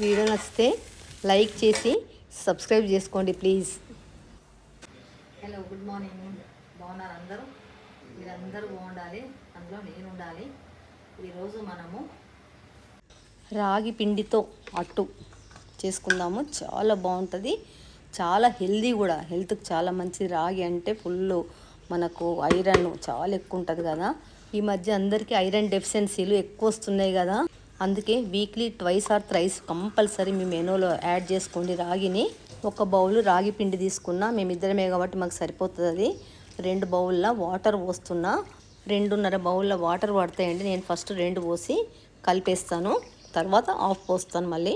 Video నచ్చితే like చేసి subscribe చేసుకోండి ప్లీజ్. హలో గుడ్ మార్నింగ్ బాగున్నారు అందరూ? మీరందరూ బాగుండాలి. అందులో నేను ఉండాలి. ఈరోజు మనము రాగి పిండితో అట్టు చేసుకుందాము. చాలా బాగుంటుంది. చాలా హెల్దీ కూడా. హెల్త్కి చాలా మంచిది. రాగి అంటే ఫుల్ మనకు ఐరన్ చాలా ఎక్కువ ఉంటుంది కదా. ఈ మధ్య అందరికీ ఐరన్ డెఫిషియన్సీలు ఎక్కువ వస్తున్నాయి కదా. అందుకే weekly twice or thrice compulsory మీ మెనూలో యాడ్ చేసుకోండి. రాగిని ఒక బౌల్ రాగి పిండి తీసుకున్నా మేమిద్దరమే కాబట్టి మాకు సరిపోతుంది. అది రెండు బౌల్లో వాటర్ పోస్తున్నా రెండున్నర బౌల్లో వాటర్ పడతాయండి. నేను ఫస్ట్ రెండు పోసి కలిపేస్తాను. తర్వాత ఆఫ్ పోస్తాను మళ్ళీ.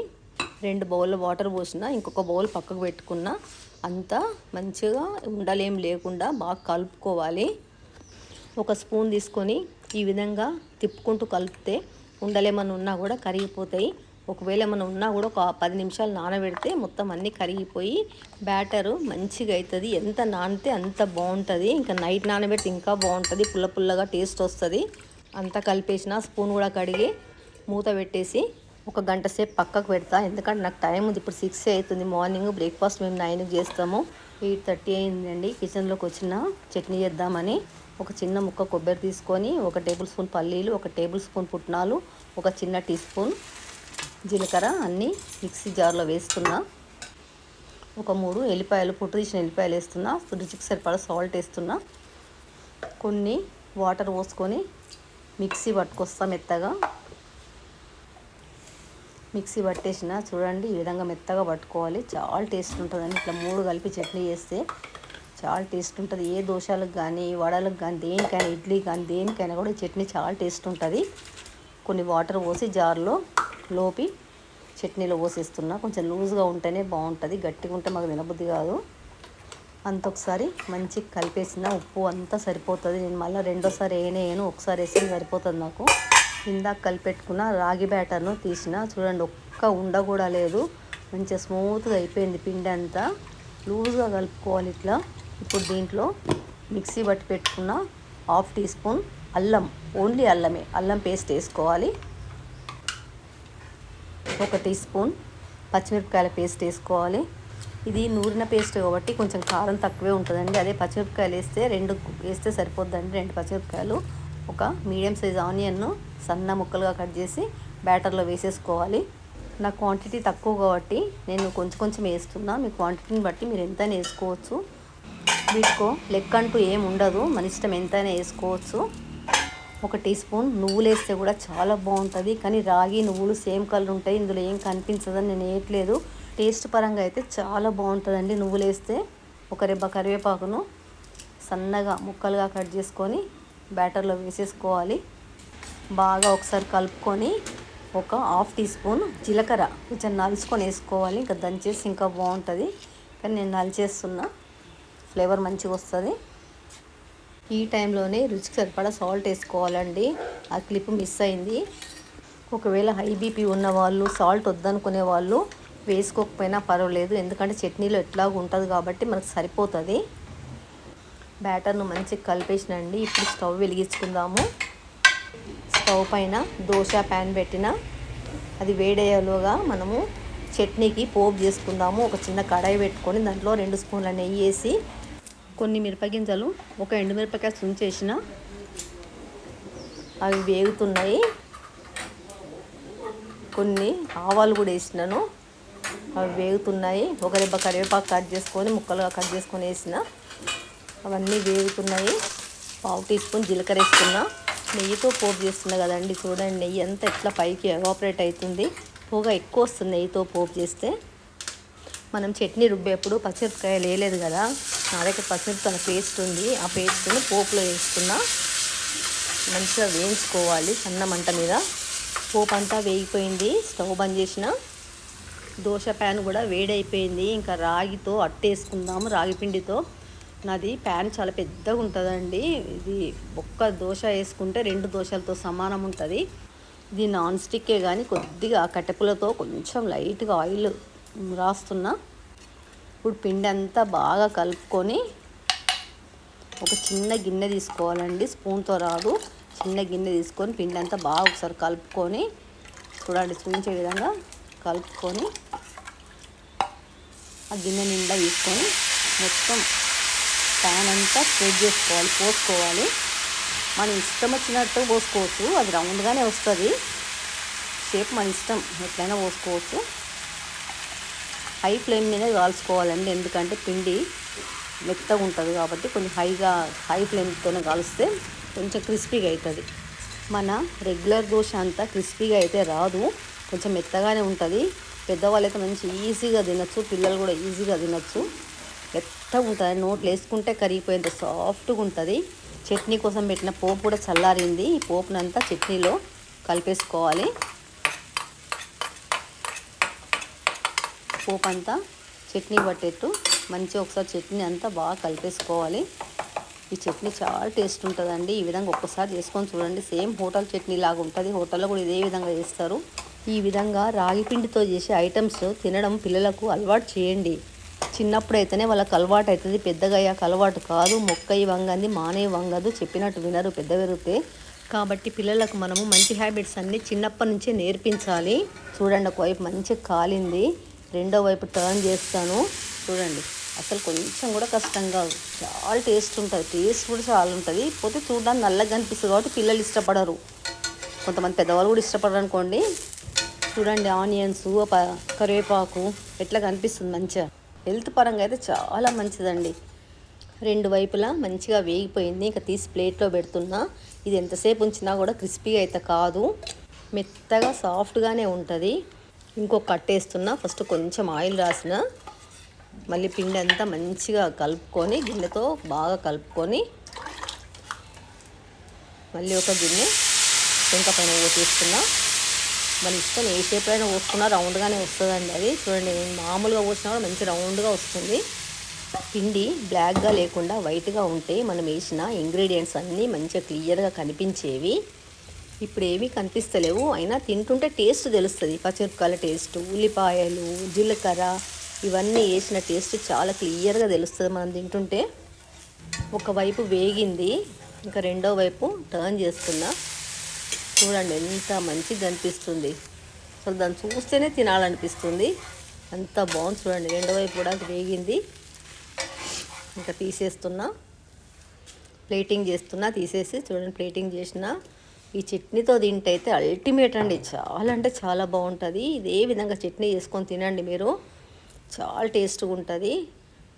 రెండు బౌల్లో వాటర్ పోసిన ఇంకొక బౌల్ పక్కకు పెట్టుకున్న అంతా మంచిగా ఉండలేం లేకుండా బాగా కలుపుకోవాలి. ఒక స్పూన్ తీసుకొని ఈ విధంగా తిప్పుకుంటూ కలిపితే ఉండలేమని ఉన్నా కూడా కరిగిపోతాయి. ఒకవేళ ఏమైనా ఉన్నా కూడా ఒక పది నిమిషాలు నానబెడితే మొత్తం అన్నీ కరిగిపోయి బ్యాటరు మంచిగా అవుతుంది ఎంత నానితే అంత బాగుంటుంది. ఇంకా నైట్ నానబెడితే ఇంకా బాగుంటుంది. పుల్ల పుల్లగా టేస్ట్ వస్తుంది. అంతా కలిపేసిన స్పూన్ కూడా కడిగి మూత పెట్టేసి ఒక గంట సేపు పక్కకు పెడతా. ఎందుకంటే నాకు టైం ఉంది. ఇప్పుడు సిక్స్ అవుతుంది. మార్నింగ్ బ్రేక్ఫాస్ట్ మేము నైన్కి చేస్తాము. ఎయిట్ థర్టీ అయిందండి. కిచెన్లోకి వచ్చిన చట్నీ చేద్దామని. ఒక చిన్న ముక్క కొబ్బరి తీసుకొని ఒక టేబుల్ స్పూన్ పల్లీలు ఒక టేబుల్ స్పూన్ పుట్నాలు ఒక చిన్న టీ స్పూన్ జీలకర్ర అన్నీ మిక్సీ జార్లో వేస్తున్నా. ఒక మూడు ఎల్లిపాయలు పుట్టు తీసిన ఎల్లిపాయలు వేస్తున్నా. రుచికి సరిపడా సాల్ట్ వేస్తున్నా. కొన్ని వాటర్ పోసుకొని మిక్సీ పట్టుకొస్తా మెత్తగా. మిక్సీ పట్టేసిన చూడండి ఈ విధంగా మెత్తగా పట్టుకోవాలి. చాలా టేస్ట్ ఉంటుందండి ఇట్లా మూడు కలిపి చట్నీ చేస్తే చాలా టేస్ట్ ఉంటుంది. ఏ దోశలకు కానీ వడలకు కానీ దేనికైనా ఇడ్లీ కానీ దేనికైనా కూడా చట్నీ చాలా టేస్ట్ ఉంటుంది. కొన్ని వాటర్ పోసి జార్లో లోపి చట్నీలో పోసేస్తున్నా. కొంచెం లూజ్గా ఉంటేనే బాగుంటుంది. గట్టిగా ఉంటే మాకు తినబుద్ధి కాదు. అంత ఒకసారి మంచి కలిపేసిన ఉప్పు అంతా సరిపోతుంది. నేను మళ్ళీ రెండోసారి వేయనేయను ఒకసారి వేసిన సరిపోతుంది నాకు. ఇందాక కలిపెట్టుకున్న రాగి బ్యాటర్ను తీసిన చూడండి ఒక్క ఉండ కూడా లేదు. మంచిగా స్మూత్గా అయిపోయింది పిండి అంతా లూజ్గా కలుపుకోవాలి ఇట్లా. ఇప్పుడు దీంట్లో మిక్సీ పట్టి పెట్టుకున్న హాఫ్ టీ స్పూన్ అల్లం ఓన్లీ అల్లమే. అల్లం పేస్ట్ వేసుకోవాలి. ఒక టీ స్పూన్ పచ్చిమిరపకాయల పేస్ట్ వేసుకోవాలి. ఇది నూరిన పేస్ట్ కాబట్టి కొంచెం కారం తక్కువే ఉంటుందండి. అదే పచ్చిమిరపకాయలు వేస్తే రెండు వేస్తే సరిపోద్దండి. రెండు పచ్చిమిరపకాయలు ఒక మీడియం సైజ్ ఆనియన్ను సన్న ముక్కలుగా కట్ చేసి బ్యాటర్లో వేసేసుకోవాలి. నా క్వాంటిటీ తక్కువ కాబట్టి నేను కొంచెం కొంచెం వేస్తున్నా. మీ క్వాంటిటీని బట్టి మీరు ఎంతైనా వేసుకోవచ్చు. వీటికో లెక్క అంటూ ఏం ఉండదు. మన ఇష్టం ఎంతైనా వేసుకోవచ్చు. ఒక టీ స్పూన్ నువ్వులు వేస్తే కూడా చాలా బాగుంటుంది. కానీ రాగి నువ్వులు సేమ్ కలర్ ఉంటాయి. ఇందులో ఏం కనిపించదని నేను వేయట్లేదు. టేస్ట్ పరంగా అయితే చాలా బాగుంటుందండి నువ్వులు వేస్తే. ఒక రెబ్బ కరివేపాకును సన్నగా ముక్కలుగా కట్ చేసుకొని బ్యాటర్లో వేసేసుకోవాలి. బాగా ఒకసారి కలుపుకొని ఒక హాఫ్ టీ స్పూన్ జీలకర్ర కొంచెం నలుచుకొని వేసుకోవాలి. ఇంకా దంచేసి ఇంకా బాగుంటుంది. కానీ నేను నలిచేస్తున్నా. ఫ్లేవర్ మంచిగా వస్తుంది. ఈ టైంలోనే రుచికి సరిపడా సాల్ట్ వేసుకోవాలండి. ఆ క్లిప్ మిస్ అయింది. ఒకవేళ హై బీపీ ఉన్న వాళ్ళు సాల్ట్ వద్దనుకునే వాళ్ళు వేసుకోకపోయినా పర్వాలేదు. ఎందుకంటే చట్నీలో ఎట్లాగో ఉంటుంది కాబట్టి మనకు సరిపోతుంది. బ్యాటర్ను మంచిగా కలిపేసినండి. ఇప్పుడు స్టవ్ వెలిగించుకుందాము. స్టవ్ పైన దోశ ప్యాన్ పెట్టిన. అది వేడయ్యేలోగా మనము చట్నీకి పోపు చేసుకుందాము. ఒక చిన్న కడాయి పెట్టుకొని దాంట్లో రెండు స్పూన్ల నెయ్యి వేసి కొన్ని మిరపగింజలు ఒక ఎండుమిరపకాయ సుంచేసిన అవి వేగుతున్నాయి. కొన్ని ఆవాలు కూడా వేసినాను. అవి వేగుతున్నాయి. ఒక రెబ్బ కరివేపాకు కట్ చేసుకొని ముక్కలుగా కట్ చేసుకొని వేసిన. అవన్నీ వేగుతున్నాయి. పావు టీ స్పూన్ జీలకర్ర వేసుకున్నా నెయ్యితో పోపు చేస్తున్నా కదండి చూడండి నెయ్యి అంతా ఎట్లా పైకి ఎవాపరేట్ అవుతుంది. పొగ ఎక్కువ వస్తుంది నెయ్యితో పోపు చేస్తే. మనం చట్నీ రుబ్బేప్పుడు పచ్చిమిరపకాయలు వేయలేదు కదా. నా దగ్గర పచ్చిమిరపకాయల పేస్ట్ ఉంది. ఆ పేస్ట్ని పోపులో వేసుకున్నా మంచిగా వేయించుకోవాలి సన్న మంట మీద. పోపు అంతా వేగిపోయింది. స్టవ్ బంద్ చేసిన దోశ ప్యాన్ కూడా వేడైపోయింది. ఇంకా రాగితో అట్టేసుకుందాము రాగి పిండితో. నాది ప్యాన్ చాలా పెద్దగా ఉంటుందండి. ఇది ఒక్క దోశ వేసుకుంటే రెండు దోశలతో సమానం ఉంటుంది. ఇది నాన్ స్టిక్కే కానీ కొద్దిగా కట్టెపులతో కొంచెం లైట్గా ఆయిల్ రాస్తున్నా. ఇప్పుడు పిండి అంతా బాగా కలుపుకొని ఒక చిన్న గిన్నె తీసుకోవాలండి. స్పూన్తో రాదు. చిన్న గిన్నె తీసుకొని పిండి అంతా బాగా ఒకసారి కలుపుకొని చూడండి చూపించే విధంగా కలుపుకొని ఆ గిన్నె నిండా తీసుకొని మొత్తం ప్యాన్ అంతా స్ప్రెడ్ చేసుకోవాలి పోసుకోవాలి. మన ఇష్టం వచ్చినట్టు పోసుకోవచ్చు. అది రౌండ్గానే వస్తుంది. షేప్ మన ఇష్టం ఎట్లయినా పోసుకోవచ్చు. హై ఫ్లేమ్ మీద కాల్చుకోవాలండి. ఎందుకంటే పిండి మెత్తగా ఉంటుంది కాబట్టి కొంచెం హైగా హై ఫ్లేమ్తోనే కాలుస్తే కొంచెం క్రిస్పీగా అవుతుంది మన రెగ్యులర్ దోశ అంతా క్రిస్పీగా అయితే రాదు. కొంచెం మెత్తగానే ఉంటుంది. పెద్దవాళ్ళు అయితే మంచి ఈజీగా తినచ్చు. పిల్లలు కూడా ఈజీగా తినచ్చు. మెత్తగా ఉంటుంది. నోట్లు వేసుకుంటే కరిగిపోయేంత సాఫ్ట్గా ఉంటుంది. చట్నీ కోసం పెట్టిన పోపు కూడా చల్లారింది. ఈ పోపునంతా చట్నీలో కలిపేసుకోవాలి. పోపు అంతా చట్నీ పట్టేట్టు మంచిగా ఒకసారి చట్నీ అంతా బాగా కలిపేసుకోవాలి. ఈ చట్నీ చాలా టేస్ట్ ఉంటుందండి. ఈ విధంగా ఒక్కసారి చేసుకొని చూడండి. సేమ్ హోటల్ చట్నీ లాగా ఉంటుంది. హోటల్లో కూడా ఇదే విధంగా చేస్తారు. ఈ విధంగా రాగి పిండితో చేసే ఐటమ్స్ తినడం పిల్లలకు అలవాటు చేయండి. చిన్నప్పుడు అయితేనే వాళ్ళకి అలవాటు అవుతుంది పెద్దగా అయ్యాక అలవాటు కాదు. మొక్కయి వంగంది మానే వంగదు చెప్పినట్టు వినరు పెద్ద పెరిగితే. కాబట్టి పిల్లలకు మనము మంచి హ్యాబిట్స్ అన్నీ చిన్నప్పటి నుంచే నేర్పించాలి. చూడండి ఒకవైపు మంచిగా కాలింది. రెండో వైపు టర్న్ చేస్తాను. చూడండి అసలు కొంచెం కూడా కష్టంగా చాలా టేస్ట్ ఉంటుంది. టేస్ట్ కూడా చాలా ఉంటుంది. పోతే చూడడానికి నల్లగా అనిపిస్తుంది కాబట్టి పిల్లలు ఇష్టపడరు. కొంతమంది పెద్దవాళ్ళు కూడా ఇష్టపడరు అనుకోండి. చూడండి ఆనియన్స్ కరివేపాకు ఎట్లా కనిపిస్తుంది మంచిగా. హెల్త్ పరంగా అయితే చాలా మంచిదండి. రెండు వైపులా మంచిగా వేగిపోయింది. ఇంకా తీసి ప్లేట్లో పెడుతున్నా. ఇది ఎంతసేపు ఉంచినా కూడా క్రిస్పీగా అయితే కాదు. మెత్తగా సాఫ్ట్గానే ఉంటుంది. ఇంకొక కట్టేస్తున్నా ఫస్ట్ కొంచెం ఆయిల్ రాసిన మళ్ళీ పిండి అంతా మంచిగా కలుపుకొని గిన్నెతో బాగా కలుపుకొని మళ్ళీ ఒక గిన్నె పెంక పైన పోసేస్తున్నా. మన ఇష్టం ఏ షేప్ అయినా పోసుకున్నా రౌండ్గానే వస్తుందండి అది. చూడండి మామూలుగా పోసినా కూడా మంచి రౌండ్గా వస్తుంది. పిండి బ్లాక్గా లేకుండా వైట్గా ఉంటే మనం వేసిన ఇంగ్రీడియంట్స్ అన్నీ మంచిగా క్లియర్గా కనిపించేవి. ఇప్పుడు ఏమీ కనిపిస్తలేవు. అయినా తింటుంటే టేస్ట్ తెలుస్తుంది. పచ్చిమిరపకాయల టేస్ట్ ఉల్లిపాయలు జీలకర్ర ఇవన్నీ వేసిన టేస్ట్ చాలా క్లియర్గా తెలుస్తుంది మనం తింటుంటే. ఒకవైపు వేగింది ఇంకా రెండో వైపు టర్న్ చేస్తున్నా. చూడండి ఎంత మంచిగా కనిపిస్తుంది. అసలు దాన్ని చూస్తేనే తినాలనిపిస్తుంది. అంత బాగుంది చూడండి. రెండో వైపు కూడా వేగింది. ఇంకా తీసేస్తున్నా. ప్లేటింగ్ చేస్తున్నా తీసేసి చూడండి ప్లేటింగ్ చేసిన. ఈ చట్నీతో తింటే అయితే అల్టిమేట్ అండి. చాలా అంటే చాలా బాగుంటుంది. ఇదే విధంగా చట్నీ చేసుకొని తినండి మీరు. చాలా టేస్ట్గా ఉంటుంది.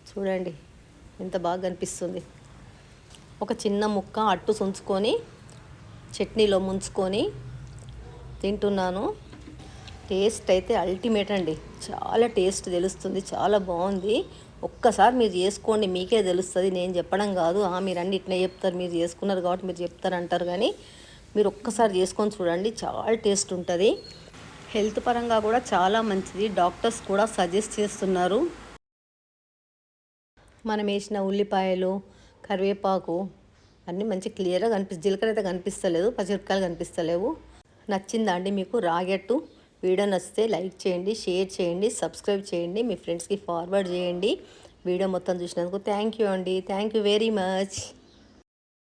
చూడండి ఎంత బాగా అనిపిస్తుంది. ఒక చిన్న ముక్క అట్టు సుంచుకొని చట్నీలో ముంచుకొని తింటున్నాను. టేస్ట్ అయితే అల్టిమేట్ అండి. చాలా టేస్ట్ తెలుస్తుంది. చాలా బాగుంది. ఒక్కసారి మీరు చేసుకోండి. మీకే తెలుస్తుంది. నేను చెప్పడం కాదు. మీరు అన్ని ఇట్లా చెప్తారు. మీరు చేసుకున్నారు కాబట్టి మీరు చెప్తారు అంటారు కానీ మీరు ఒక్కసారి చేసుకొని చూడండి చాలా టేస్ట్ ఉంటుంది. హెల్త్ పరంగా కూడా చాలా మంచిది. డాక్టర్స్ కూడా సజెస్ట్ చేస్తున్నారు. మనం వేసిన ఉల్లిపాయలు కరివేపాకు అన్నీ మంచి క్లియర్గా కనిపిస్తుంది జీలకర్ర అయితే కనిపిస్తలేదు పచ్చిమిరపకాయలు కనిపిస్తలేవు. నచ్చిందా అండి మీకు? రాగట్టు వీడియో నచ్చితే లైక్ చేయండి షేర్ చేయండి సబ్స్క్రైబ్ చేయండి మీ ఫ్రెండ్స్కి ఫార్వర్డ్ చేయండి. వీడియో మొత్తం చూసినందుకు థ్యాంక్ యూ అండి. Thank you very much.